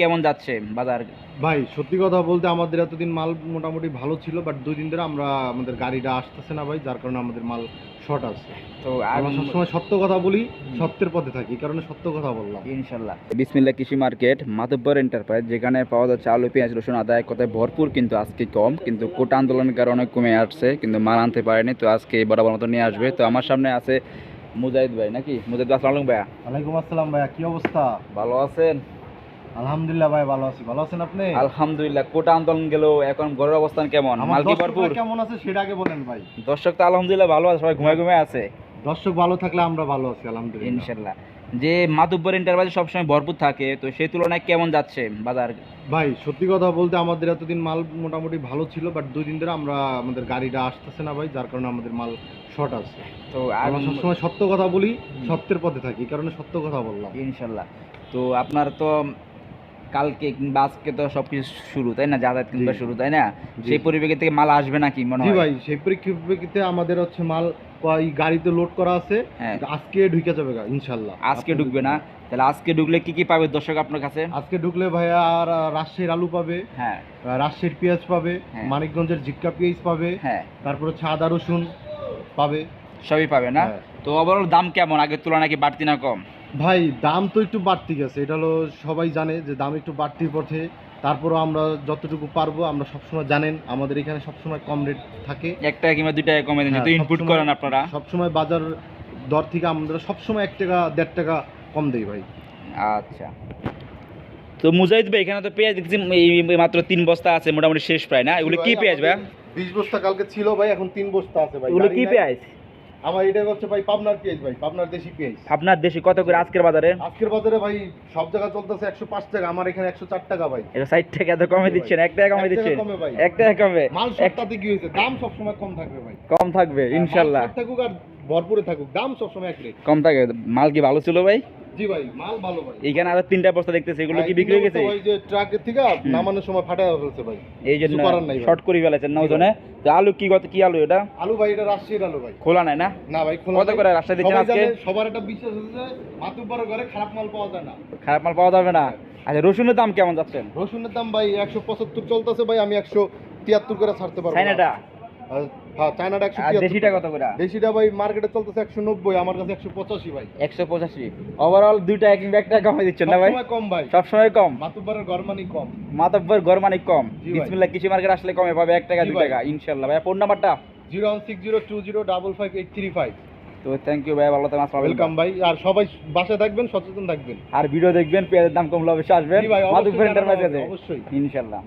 কেমন যাচ্ছে বাজার? ভাই সত্যি কথা বলতে আমাদের এতদিন মাল মোটামুটি ভালো ছিল বাট দুই দিন ধরে আমরা আমাদের গাড়িটা আসতেছে না ভাই যার কারণে আমাদের মাল শর্ট আছে। তো আমরা সবসময় সত্য কথা বলি সত্যের পথে থাকি কারণে সত্য কথা বললাম। ইনশাল্লাহ। বিসমিল্লা কৃষি মার্কেট মাতব্বর এন্টারপ্রাইজ যেখানে পাওয়া যাচ্ছে আলু পেঁয়াজ রসুন আদা এক কথায় ভরপুর কিন্তু আজকে কম। কিন্তু কোটা আন্দোলনের কারণে অনেক কমে আসছে কিন্তু মাল আনতে পারেনি তো আজকে বরাবর মতো নিয়ে আসবে। তো আমার সামনে আছে মুজাহিদ ভাই নাকি? মুজাহিদ আসসালাম ভাইয়া। ওয়ালাইকুম আসসালাম ভাইয়া কি অবস্থা? ভালো আছেন? আলহামদুলিল্লাহ ভাই ভালো আছি। ভালো আছেন আপনি? আলহামদুলিল্লাহ কোটা আন্দোলন গেল এখন ঘরের অবস্থান কেমন? আমার মাল কি দর্শকরা ভরপুর? কেমন আছে সেটা আগে বলেন ভাই। দর্শক তো আলহামদুলিল্লাহ ভালো আছে সবাই ঘুমায় ঘুমায় আছে। দর্শক ভালো থাকলে আমরা ভালো আছি আলহামদুলিল্লাহ। ইনশাল্লাহ যে মাতুব্বর এন্টারপ্রাইজ সবসময় ভরপুর থাকে তো সেই তুলনায় কেমন যাচ্ছে বাজার? ভাই সত্যি কথা বলতে আমাদের এতদিন মাল মোটামুটি ভালো ছিল বাট দুই দিন ধরে আমরা আমাদের গাড়িটা আসতেছে না ভাই যার কারণে আমাদের মাল শর্ট আছে। তো আমরা সবসময় সত্য কথা বলি সত্যের পথে থাকি কারণে সত্য কথা বললাম। ইনশাল্লাহ তো আপনার তো কালকে কিংবা আজকে তো সবকিছু শুরু তাই না? যাতায়াত কিংবা শুরু তাই না? সেই পরিপ্রেক্ষিতে থেকে মাল আসবে নাকি মনে হয়? ভাই সেই পরিপ্রেক্ষিতে আমাদের হচ্ছে মাল এই গাড়িতে লোড করা আছে হ্যাঁ। আজকে ঢুকে যাবে ইনশাল্লাহ আজকে ঢুকবে না? তাহলে আজকে ঢুকলে কি কি পাবে দর্শক আপনার কাছে? আজকে ঢুকলে ভাইয়া আর রাজশাহীর আলু পাবে হ্যাঁ। রাজশাহীর পেঁয়াজ পাবে হ্যাঁ। মানিকগঞ্জের জিক্কা পেঁয়াজ পাবে হ্যাঁ। তারপর হচ্ছে আদা রসুন পাবে। সবই পাবে না? হ্যাঁ। তো ওভারঅল দাম কেমন? আগের তুলনায় কি বাড়তি না কম? ভাই দাম তো একটু বাড়তি গেছে। এটা হলো সবাই জানে যে দাম একটু বাড়তির পথে। তারপরও আমরা যতটুকু পারব আমরা সবসময় জানেন আমাদের এখানে সবসময় কম রেট থাকে। এক টাকা কিংবা দুই টাকা কমে দেন হ্যাঁ, যেহেতু ইনপুট সবসময়- করেন আপনারা। সবসময় বাজার দর থেকে আমরা সবসময় এক টাকা দেড় টাকা কম দেই ভাই। আচ্ছা। তো মুজাহিদ ভাই এখানে তো পেঁয়াজ দেখছি এই এই মাত্র তিন বস্তা আছে মোটামুটি শেষ প্রায় না? এগুলো কি পেঁয়াজ ভাই? বিশ বস্তা কালকে ছিল ভাই এখন তিন বস্তা আছে ভাই। এগুলো গাড়ি কি নাই। পেঁয়াজ? আমার এটা হচ্ছে ভাই পাবনার পেঁয়াজ ভাই পাবনার দেশি পেঁয়াজ। আপনার দেশে কত করে আজকের বাজারে? আজকের বাজারে ভাই সব জায়গা চলতেছে একশো পাঁচ টাকা আমার এখানে একশো চার টাকা ভাই। এটা সাইড থেকে এত কমে দিচ্ছেন। এক টাকা কমে দিচ্ছেন। এক টাকা কমে? মাল একটাতে কি হয়েছে? দাম সবসময় কম থাকবে ভাই। কম থাকবে ইনশাল্লাহ। থাকুক আর ভরপুরে থাকুক দাম সবসময় এক কম থাকে মাল কি ভালো ছিল ভাই? জি ভাই মাল ভালো ভাই। এইখানে আরও তিনটা বস্তা দেখতেছি এগুলো কি বিক্রি হয়ে গেছে? ওই যে ট্রাকের থেকে নামানোর সময় ফাটা ফেলছে ভাই। এই জন্য কিছু করার নাই ভাই। শর্ট করে ফেলেছেন না ওজনে? তো আলু কি কত কি আলু এটা? আলু ভাই এটা রাজশাহীর আলু ভাই। খোলা নাই না? না ভাই খোলা কত করে রাজশাহী দিচ্ছেন আজকে? সবার একটা বিশ্বাস আছে মাতুব্বর ঘরে খারাপ মাল পাওয়া যায় না। খারাপ মাল পাওয়া যাবে না? আচ্ছা রসুনের দাম কেমন যাচ্ছেন রসুনের দাম ভাই একশো পঁচাত্তর চলতেছে ভাই আমি একশো তিয়াত্তর করে ছাড়তে পারব হ্যাঁ চায়নাটা একশো দেশিটা কত করে? দেশিটা ভাই মার্কেটে চলতেছে একশো নব্বই আমার কাছে একশো পঁচাশি ভাই। একশো পঁচাশি। ওভারঅল দুইটা কিংবা একটা কমে দিচ্ছেন না ভাই? কম ভাই। সবসময় কম? মাতুব্বরের গরমানি কম। মাতব্বর গরমানিক কম। বিসমিল্লাহ কৃষি মার্কেট আসলে কমে পাবে এক টাকা জি দুই টাকা ইনশাল্লাহ ভাই ফোন নাম্বারটা zero one six zero two zero double five eight three five. তো থ্যাংক ইউ ভাই ভালো থাকেন ওয়েলকাম ভাই। আর সবাই বাসায় থাকবেন সচেতন থাকবেন। আর ভিডিও দেখবেন পেঁয়াজের দাম কমলে আসবেন। অবশ্যই। ইনশাল্লাহ